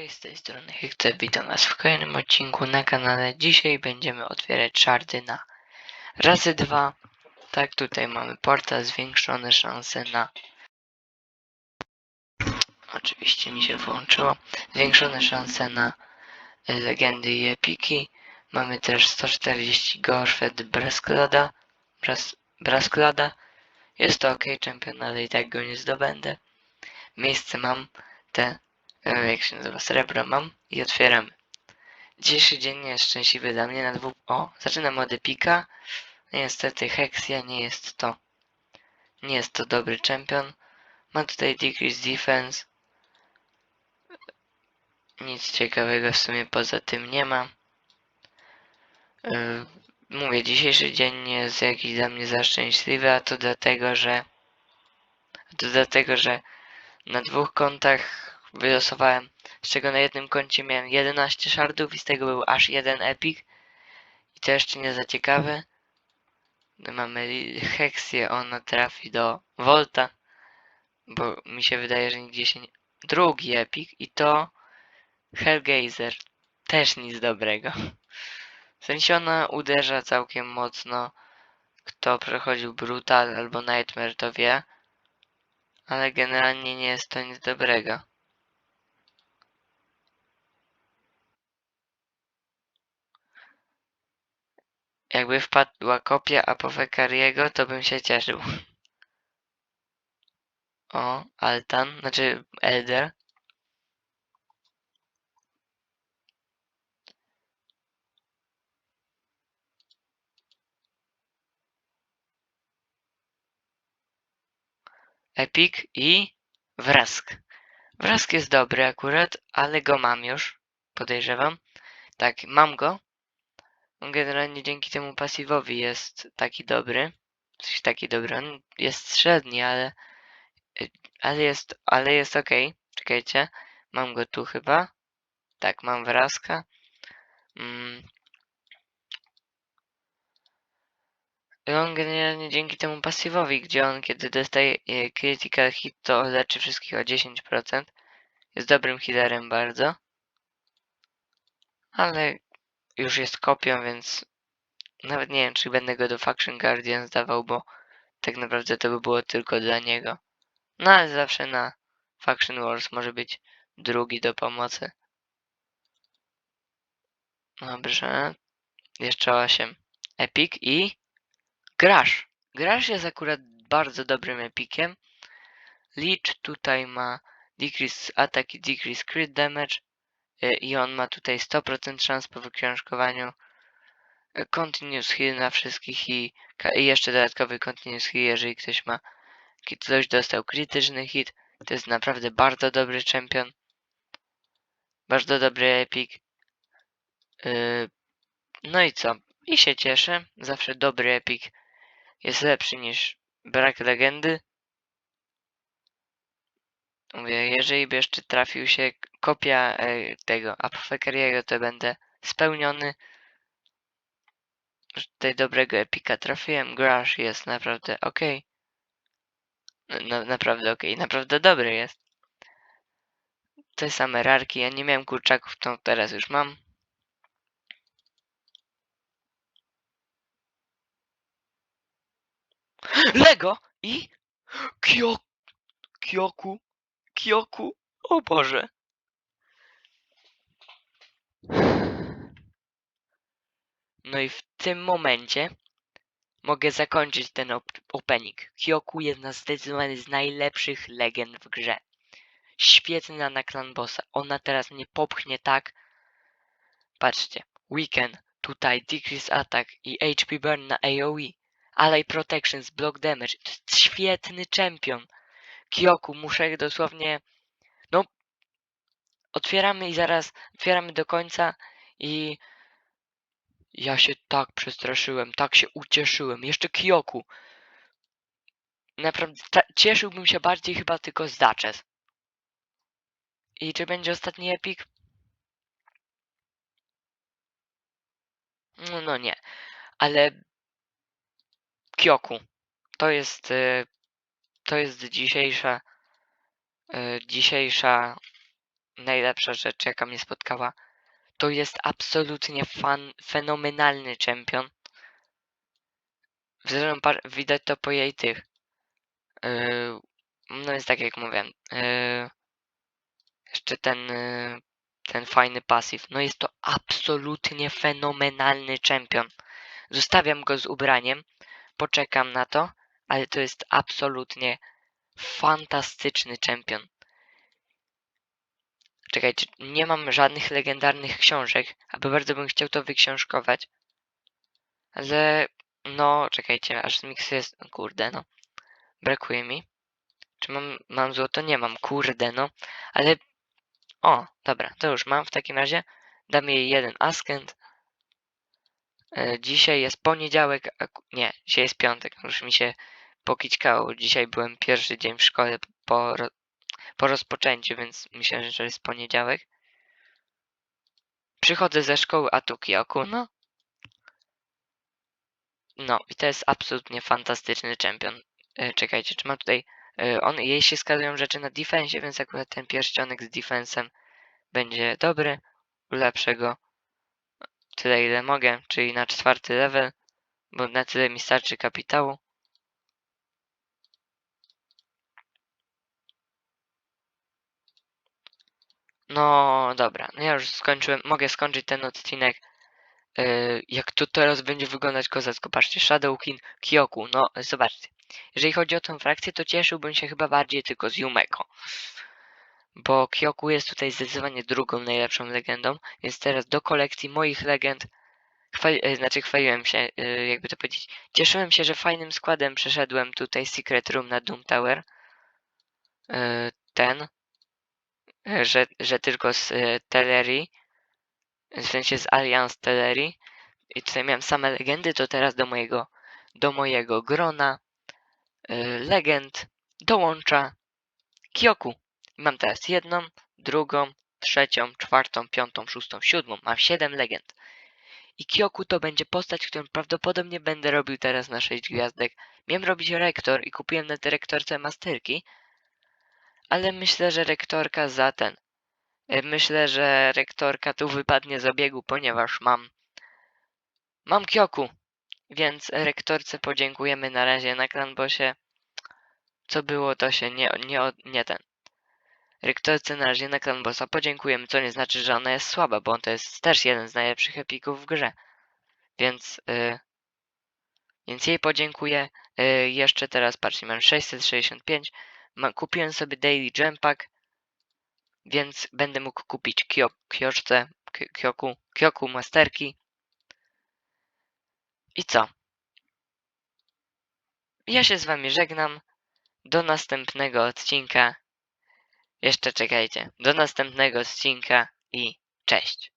Cześć, z tej strony Hykce, witam was w kolejnym odcinku na kanale. Dzisiaj będziemy otwierać szardy na razy dwa. Tak, tutaj mamy portal, zwiększone szanse na... Oczywiście mi się włączyło. Zwiększone szanse na e, legendy i epiki. Mamy też 140 Gorszwed Brasklada. Bras, Brasklada. Jest to ok, czempion, ale i tak go nie zdobędę. Miejsce mam te jak się nazywa, srebro mam i otwieramy. Dzisiejszy dzień nie jest szczęśliwy dla mnie na dwóch... O, zaczynam od Epika. Niestety Hexia nie jest to... Nie jest to dobry czempion. Ma tutaj Decrease Defense. Nic ciekawego w sumie poza tym nie ma. Yy, mówię, dzisiejszy dzień nie jest jakiś dla mnie za szczęśliwy, a to dlatego, że... A to dlatego, że na dwóch kontach wylosowałem, z czego na jednym koncie miałem 11 shardów i z tego był aż jeden epic. I to jeszcze nie za ciekawe. Mamy Hexię, ona trafi do Volta, bo mi się wydaje, że nigdzie się nie... Drugi epic i to Hellgeizer. Też nic dobrego. W sensie ona uderza całkiem mocno. Kto przechodził Brutal albo Nightmare to wie. Ale generalnie nie jest to nic dobrego. Jakby wpadła kopia Apofekariego, to bym się cieszył. O, Altan, znaczy Elder. Epic i Wrask. Wrask jest dobry akurat, ale go mam już, podejrzewam. Tak, mam go. On generalnie dzięki temu pasywowi jest taki dobry. Sensie taki dobry, on jest średni, ale ale jest, ale jest ok. Czekajcie, mam go tu chyba. Tak, mam wraska. Mm. On generalnie dzięki temu pasywowi, gdzie on kiedy dostaje e, critical hit, to leczy wszystkich o 10%. Jest dobrym healerem bardzo. Ale już jest kopią, więc nawet nie wiem, czy będę go do Faction Guardian zdawał, bo tak naprawdę to by było tylko dla niego. No ale zawsze na Faction Wars może być drugi do pomocy. Dobrze. Jeszcze 8. Epic i Grash. Grash jest akurat bardzo dobrym epikiem. Leech tutaj ma decrease attack i decrease crit damage i on ma tutaj 100% szans po wyksiążkowaniu. Y, Continuous heal na wszystkich i, i jeszcze dodatkowy continuous heal, jeżeli ktoś ma ktoś dostał krytyczny hit. To jest naprawdę bardzo dobry czempion. Bardzo dobry epic. Y, No i co? I się cieszę. Zawsze dobry epic jest lepszy niż brak legendy. Mówię, jeżeli by jeszcze trafił się kopia e, tego Apofekariego, to będę spełniony. Że Tutaj dobrego epika trafiłem. Grash jest naprawdę ok. Na, naprawdę ok. Naprawdę dobry jest. Te same rarki. Ja nie miałem kurczaków, to teraz już mam. Lego i Kyo... Kyoku. Kyoku. O Boże. No i w tym momencie mogę zakończyć ten op- opening. Kyoku jest na zdecydowanie z najlepszych legend w grze. Świetna na clan bossa. Ona teraz mnie popchnie tak. Patrzcie. Weekend. Tutaj decrease attack i HP burn na AoE. Ally protections, block damage. To jest świetny champion. Kyoku, muszę dosłownie... No... Otwieramy i zaraz... Otwieramy do końca i... Ja się tak przestraszyłem, tak się ucieszyłem. Jeszcze Kyoku. Naprawdę cieszyłbym się bardziej chyba tylko z Duchess. I czy będzie ostatni epik? No, no nie. Ale Kyoku. To jest y, to jest dzisiejsza y, dzisiejsza najlepsza rzecz, jaka mnie spotkała. To jest absolutnie fan, fenomenalny czempion. Zresztą widać to po jej tych. Yy, no jest tak jak mówiłem. Yy, jeszcze ten, yy, ten fajny pasyw. No jest to absolutnie fenomenalny czempion. Zostawiam go z ubraniem. Poczekam na to, ale to jest absolutnie fantastyczny czempion. Czekajcie, nie mam żadnych legendarnych książek, aby bardzo bym chciał to wyksiążkować. Ale no, czekajcie, aż mix jest. Kurde, no. Brakuje mi. Czy mam, mam złoto? Nie mam, kurde, no. Ale. O, dobra, to już mam w takim razie. Dam jej jeden askent. E, Dzisiaj jest poniedziałek, nie, dzisiaj jest piątek, już mi się pokićkało. Dzisiaj byłem pierwszy dzień w szkole po, po rozpoczęciu, więc myślę, że jest poniedziałek. Przychodzę ze szkoły, a tu Kyoku, no. No i to jest absolutnie fantastyczny czempion. E, Czekajcie, czy mam tutaj... e, On, jej się skazują rzeczy na defensie, więc akurat ten pierścionek z defensem będzie dobry. Ulepszę go tyle ile mogę, czyli na czwarty level, bo na tyle mi starczy kapitału. No dobra, no ja już skończyłem, mogę skończyć ten odcinek. Yy, jak to teraz będzie wyglądać kozacko. Patrzcie, Shadowkin, Kyoku, no zobaczcie. Jeżeli chodzi o tę frakcję, to cieszyłbym się chyba bardziej tylko z Yumeko. Bo Kyoku jest tutaj zdecydowanie drugą najlepszą legendą, więc teraz do kolekcji moich legend chwali, e, znaczy chwaliłem się, e, jakby to powiedzieć. Cieszyłem się, że fajnym składem przeszedłem tutaj Secret Room na Doom Tower. E, Ten, że, że tylko z e, Telerii, w sensie z Alliance Telerii. I tutaj miałem same legendy, to teraz do mojego, do mojego grona e, legend dołącza Kyoku. Mam teraz jedną, drugą, trzecią, czwartą, piątą, szóstą, siódmą. Mam siedem legend. I Kyoku to będzie postać, którą prawdopodobnie będę robił teraz na 6 gwiazdek. Miałem robić rektor i kupiłem na tej rektorce masterki, ale myślę, że rektorka za ten. e, Myślę, że rektorka tu wypadnie z obiegu, ponieważ mam. Mam Kyoku, więc rektorce podziękujemy na razie na Clanbosie. Co było, to się nie, nie, nie ten. Rektorce na razie na Clanbossa podziękujemy, co nie znaczy, że ona jest słaba, bo on to jest też jeden z najlepszych epików w grze. Więc, y, więc jej podziękuję. Y, jeszcze teraz, patrzcie, mam 665. Ma, kupiłem sobie Daily Gem Pack, więc będę mógł kupić Kyo, Kyoczce, K- Kyoku, Kyoku Masterki. I co? Ja się z wami żegnam. Do następnego odcinka. Jeszcze czekajcie. Do następnego odcinka i cześć.